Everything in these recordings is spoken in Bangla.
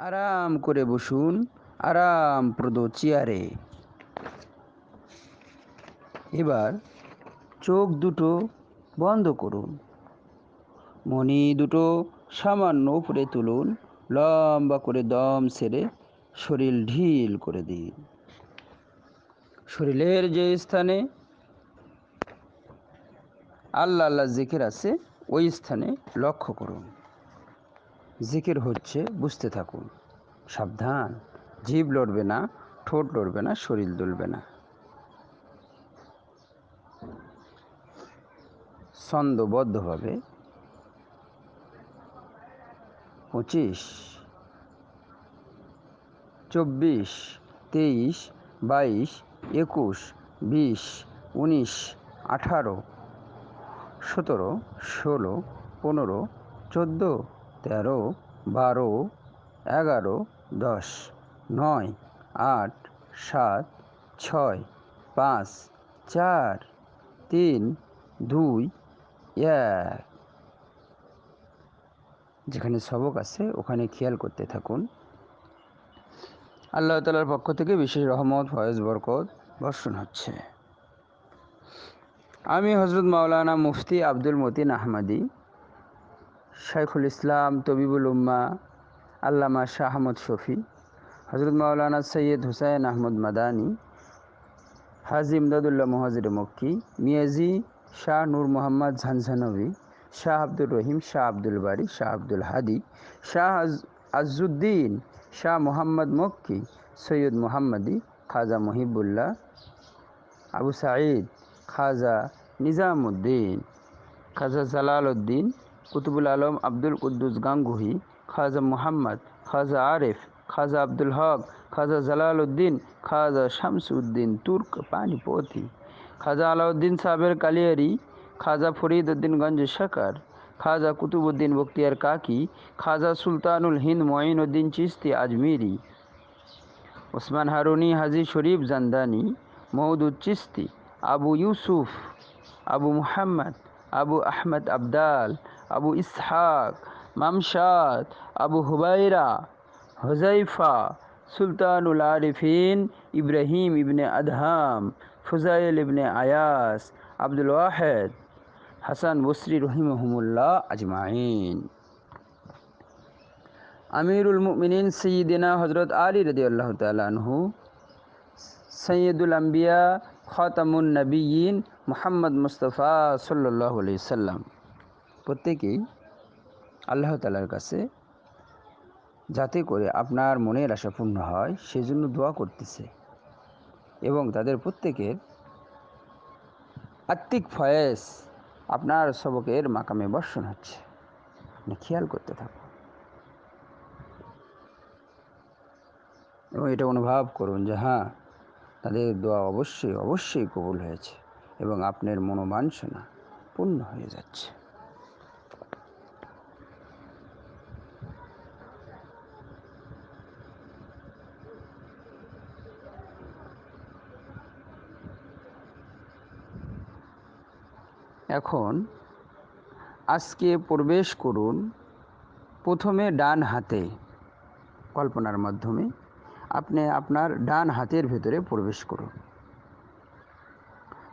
আরাম করে বসুন আরামপ্রদ চেয়ারে। এবার চোখ দুটো বন্ধ করুন। মনি দুটো সামান্য উপরে তুলুন, লম্বা করে দম সেরে শরীর ঢিল করে দিন। শরীরের যে স্থানে আল্লাহ আল্লাহ জিকির আছে, ওই স্থানে লক্ষ্য করুন। জিকির হচ্ছে, বুঝতে থাকুন। সাবধান, জিভ লড়বে না, ঠোঁট লড়বে না, শরীর দুলবে না। ছন্দবদ্ধভাবে পঁচিশ, চব্বিশ, তেইশ, বাইশ, একুশ, বিশ, উনিশ, আঠারো, সতেরো, ষোলো, পনেরো, চোদ্দ তেরো, বারো, এগারো, দশ, নয়, আট, সাত, ছয়, পাঁচ, চার, তিন, দুই, এক। যেখানে সবক আছে, ওখানে খেয়াল করতে থাকুন। আল্লাহ তালার পক্ষ থেকে বিশেষ রহমত, ফয়েজ, বরকত বর্ষণ হচ্ছে। আমি হজরত মাওলানা মুফতি আব্দুল মতিন আহমদি শাইখুল ইসলাম, তবিবুল উম্মা, আল্লামা শাহ আহমদ শফি হজরত মাওলানা সৈয়দ হুসাইন আহমদ মাদানি, হাজি ইমদাদুল্লাহ মহাজির মক্কি মিয়াজি শাহ নূর মোহাম্মদ ঝানঝানবী, শাহ আব্দুল রহিম, শাহ আব্দুল বারি, শাহ আব্দুল হাদি, শাহ আজুদ্দিন শাহ মোহাম্মদ মক্কি, সৈয়দ মোহাম্মদি, খাজা মহিবুল্লাহ, আবু সাঈদ, খাজা নিজামুদ্দিন, খাজা জালাল উদ্দিন কুতুবুল আলম, আব্দুল কুদ্দুস গাঙ্গুহি, খাজা মোহাম্মদ, খাজা আরেফ, খাজা আব্দুল হক, খাজা জালাল উদ্দিন খাজা শামসুদ্দিন তুর্ক পানিপতি খাজা আলাউদ্দিন সাহেবের কালিয়ারি, খাজা ফরিদ উদ্দিন গঞ্জ শাকার, খাজা কুতুবুদ্দিন বক্তিয়ার কাকি, খাজা সুলতানুল হিন্দ মঈনুদ্দিন চিস্তি আজমিরি, ওসমান হারুনি হাজি শরীফ জান্দানি মৌদুদ চিস্তি আবু ইউসুফ, আবু মুহাম্মদ, আবু আহমদ আবদাল আবু ইসহাক মামশাদ আবু হুবাইরা হুজাইফা সুলতানুল আরিফিন, ইব্রাহিম ইবনে আদহাম, ফুজাইল ইবনে আয়াস, আব্দুল ওয়াহেদ, হাসান বসরি রহিমহমুল্লাহ আজমাইন। আমিরুল মুমিনিন সঈদিনা হজরত আলী রদি আল্লাহ তালহু সৈয়দুল আম্বিয়া, খতামুন নবীন মোহাম্মদ মুস্তফা সাল্লাহ সাল্লাম। প্রত্যেকেই আল্লাহ তালার কাছে যাতে করে আপনার মনের আশা পূর্ণ হয়, সেজন্য দোয়া করতেছে। এবং তাদের প্রত্যেকের আত্মিক ফয়েস আপনার সবকের মাকামে বর্ষণ হচ্ছে। আপনি খেয়াল করতে থাকুন। এবং এটা অনুভব করুন যে হ্যাঁ তাদের দোয়া অবশ্যই অবশ্যই কবুল হয়েছে এবং আপনার মনোবাঞ্ছনা পূর্ণ হয়ে যাচ্ছে। এখন আজকে প্রবেশ করুন প্রথমে ডান হাতে কল্পনার মাধ্যমে আপনি আপনার ডান হাতের ভেতরে প্রবেশ করুন।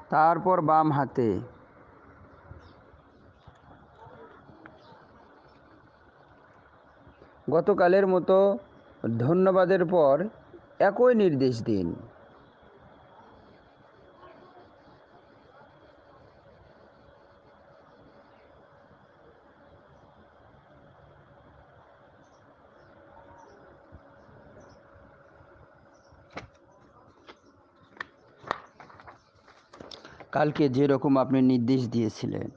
তারপর বাম হাতে গতকালের মতো ধন্যবাদের পর একই নির্দেশ দিন। কালকে যেরকম আপনি নির্দেশ দিয়েছিলেন।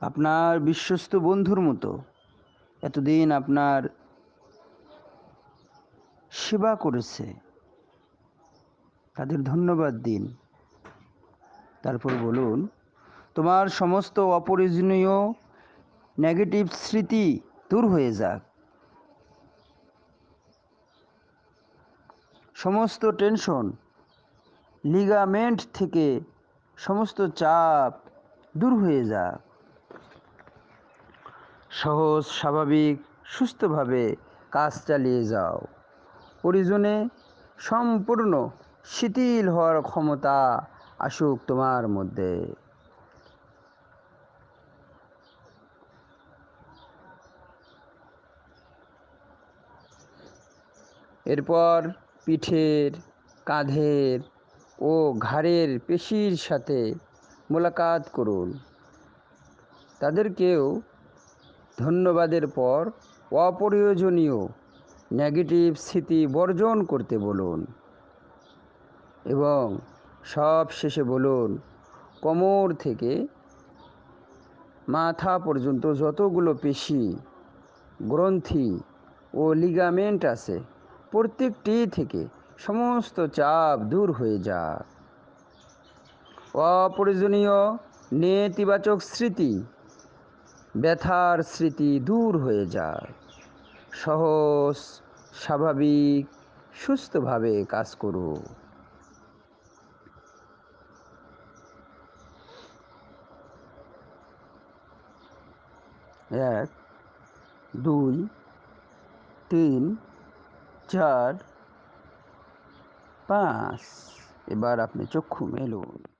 আপনার বিশ্বস্ত বন্ধুর মতো এতদিন আপনার সেবা করেছে। তাদের ধন্যবাদ দিন। তারপর বলুন তোমার সমস্ত অপরিজনীয় নেগেটিভ স্মৃতি দূর হয়ে যাক। সমস্ত টেনশন লিগামেন্ট থেকে সমস্ত চাপ দূর হয়ে যাক। সহজ, স্বাভাবিক, সুস্থভাবে কাজ চালিয়ে যাও। পরিজনে সম্পূর্ণ শিথিল হওয়ার ক্ষমতা আসুক তোমার মধ্যে। এরপর পিঠের, কাঁধের ও ঘাড়ের পেশির সাথে মোলাকাত করুন। তাদেরকেও ধন্যবাদের পর অপ্রয়োজনীয় নেগেটিভ স্মৃতি বর্জন করতে বলুন এবং সব শেষে বলুন, কোমর থেকে মাথা পর্যন্ত যতগুলো পেশি, গ্রন্থি ও লিগামেন্ট আছে প্রত্যেকটি থেকে সমস্ত চাপ দূর হয়ে যাক। অপ্রয়োজনীয় নেতিবাচক স্মৃতি, ব্যথার স্মৃতি দূর হয়ে যায় সহজ, স্বাভাবিক, সুস্থভাবে কাজ করো। এক, দুই, তিন চার পাঁচ। এবার আপনি চক্ষু মেলুন।